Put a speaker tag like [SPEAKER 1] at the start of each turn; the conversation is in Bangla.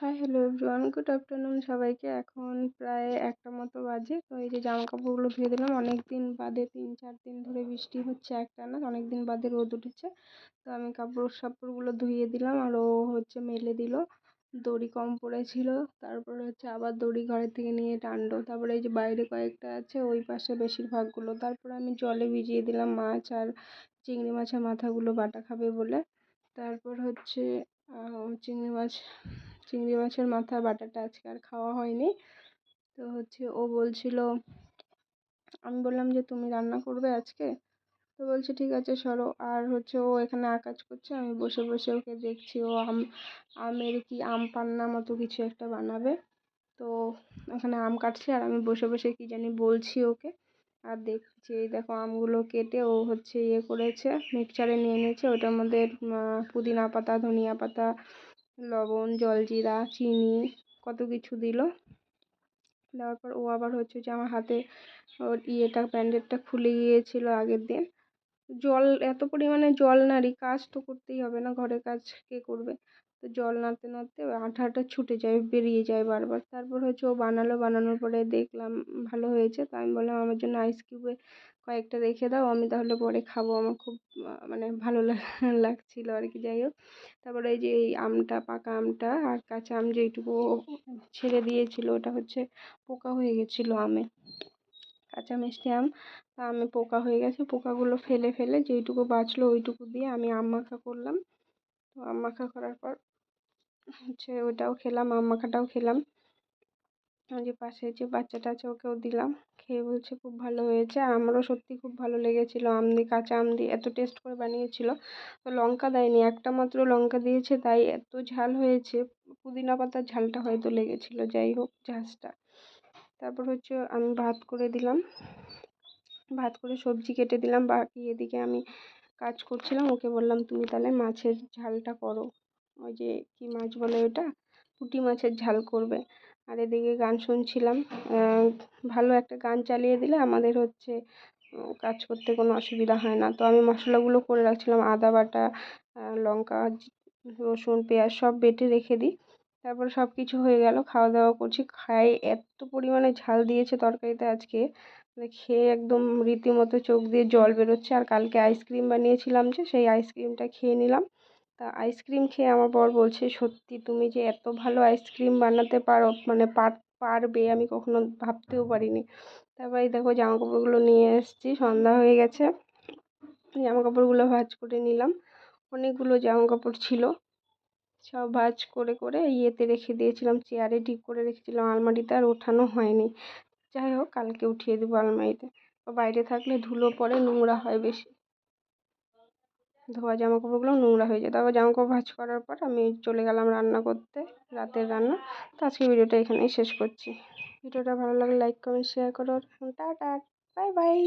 [SPEAKER 1] Hi hello everyone good afternoon সবাইকে। এখন প্রায় একটা মতো বাজে। তো এই যে জামা কাপড়গুলো ধুয়ে দিলাম। অনেক দিন বাদে, তিন, চার দিন ধরে বৃষ্টি হচ্ছে একটা না অনেক দিন বাদে রোদ উঠেছে। তো আমি কাপড় সাপড়গুলো ধুয়ে দিলাম আর ও হচ্ছে মেলে দিল। দড়ি কম পড়েছিল, তারপরে হচ্ছে আবার দড়ি ঘরের থেকে নিয়ে টানলো তারপরে এই যে বাইরে কয়েকটা আছে, ওই পাশে বেশিরভাগগুলো। তারপরে আমি জলে ভিজিয়ে দিলাম মাছ আর চিংড়ি মাছের মাথাগুলো বাটা খাবে বলে। তারপর হচ্ছে চিংড়ি মাছ চিংড়ি মাছের মাথা, বাটাটা আজকে আর খাওয়া হয়নি। তো হচ্ছে ও বলছিল, আমি বললাম যে, তুমি রান্না করবে আজকে? তো বলছে, ঠিক আছে, সরো। আর হচ্ছে ও এখানে আকাজ করছে, আমি বসে বসে ওকে দেখছি। ও আম, আমের কি আম পান্না মতো কিছু একটা বানাবে। তো এখানে আম কাটছে আর আমি বসে বসে কি জানি বলছি ওকে। আর দেখছি, এই দেখো আমগুলো কেটে ও হচ্ছে ইয়ে করেছে, মিক্সচারে নিয়ে নিয়েছে। ওটার মধ্যে পুদিনা পাতা, ধনিয়া পাতা লবণ, জলজিরা, চিনি, কত কিছু দিল। দেওয়ার পর ও আবার হচ্ছে যে আমার হাতে ওর ইয়েটা ব্যান্ডেডটা খুলে গিয়েছিল আগের দিন। জল, এত পরিমাণে জল নাড়ি কাজ তো করতেই হবে না, ঘরের কাজ কে করবে? তো জল নাড়তে নাড়তে আঠা আঠা ছুটে যায়, বেরিয়ে যায় বারবার। তারপর হচ্ছে ও বানালো, বানানোর পরে দেখলাম ভালো হয়েছে। তো আমি বললাম, আমার জন্য আইস কিউবে কয়েকটা রেখে দাও, আমি তাহলে পরে খাব। আমার খুব মানে ভালো লাগছিল আর কি, যাই হোক। তারপরে এই যে এই আমটা, পাকা আমটা আর কাঁচা আম যেইটুকু ছেড়ে দিয়েছিল, ওটা হচ্ছে পোকা হয়ে গেছিল আমে। কাঁচা মিষ্টি আম, তা আমি পোকা হয়ে গেছে। পোকাগুলো ফেলে ফেলে যেইটুকু বাঁচলো ওইটুকু দিয়ে আমি আম মাখা করলাম। তো আম মাখা করার পর হচ্ছে ওটাও খেলাম আম মাখাটাও খেলাম। যে পাশে যে বাচ্চাটা আছে ওকেও দিলাম, খেয়ে বলছে খুব ভালো হয়েছে। আর আমারও সত্যি খুব ভালো লেগেছিলো, আম দিয়ে কাঁচা আম দিয়ে এত টেস্ট করে বানিয়েছিল। তো লঙ্কা দেয়নি, একটা মাত্র লঙ্কা দিয়েছে, তাই এত ঝাল হয়েছে, পুদিনা পাতার ঝালটা হয়তো লেগেছিলো, যাই হোক ঝাঁঝটা তারপর হচ্ছে আমি ভাত করে দিলাম, ভাত করে সবজি কেটে দিলাম, বাকি এদিকে আমি কাজ করছিলাম, ওকে বললাম তুমি তাহলে মাছের ঝালটা করো। ওই যে কী মাছ বলে ওটা পুঁটি মাছের ঝাল করবে। আর এদিকে গান শুনছিলাম ভালো একটা গান চালিয়ে দিলে আমাদের হচ্ছে কাজ করতে কোনো অসুবিধা হয় না। তো আমি মশলাগুলো করে রাখছিলাম, আদা বাটা লঙ্কা, রসুন, পেঁয়াজ সব বেটে রেখে দিই। তারপরে সব কিছু হয়ে গেল, খাওয়া দাওয়া করছি। খাই এত পরিমাণে ঝাল দিয়েছে তরকারিতে আজকে। মানে খেয়ে একদম রীতিমতো চোখ দিয়ে জল বেরোচ্ছে। আর কালকে আইসক্রিম বানিয়েছিলাম যে, সেই আইসক্রিমটা খেয়ে নিলাম। তা আইসক্রিম খেয়ে আমার বর বলছে, সত্যি তুমি যে এত ভালো আইসক্রিম বানাতে পারো মানে পার, পারবে, আমি কখনো ভাবতেও পারিনি। তারপরে দেখো জামা কাপড়গুলো নিয়ে এসেছি, সন্ধ্যা হয়ে গেছে। জামা কাপড়গুলো ভাঁজ করে নিলাম। অনেকগুলো জামা কাপড় ছিল। সব ভাঁজ করে করে ইয়েতে রেখে দিয়েছিলাম, চেয়ারে ঠিক করে রেখেছিলাম, আলমারিতে আর ওঠানো হয়নি। যাই হোক, কালকে উঠিয়ে দেবো আলমারিতে। বাইরে থাকলে ধুলো পড়ে, নোংরা হয় বেশি। ধোয়া জামা কাপড়গুলো নোংরা হয়ে যায়। তারপর জামা কাপড় ভাঁজ করার পর আমি চলে গেলাম রান্না করতে, রাতের রান্না। তো আজকে ভিডিওটা এখানেই শেষ করছি। ভিডিওটা ভালো লাগলে লাইক কমেন্ট শেয়ার করো। Tata bye bye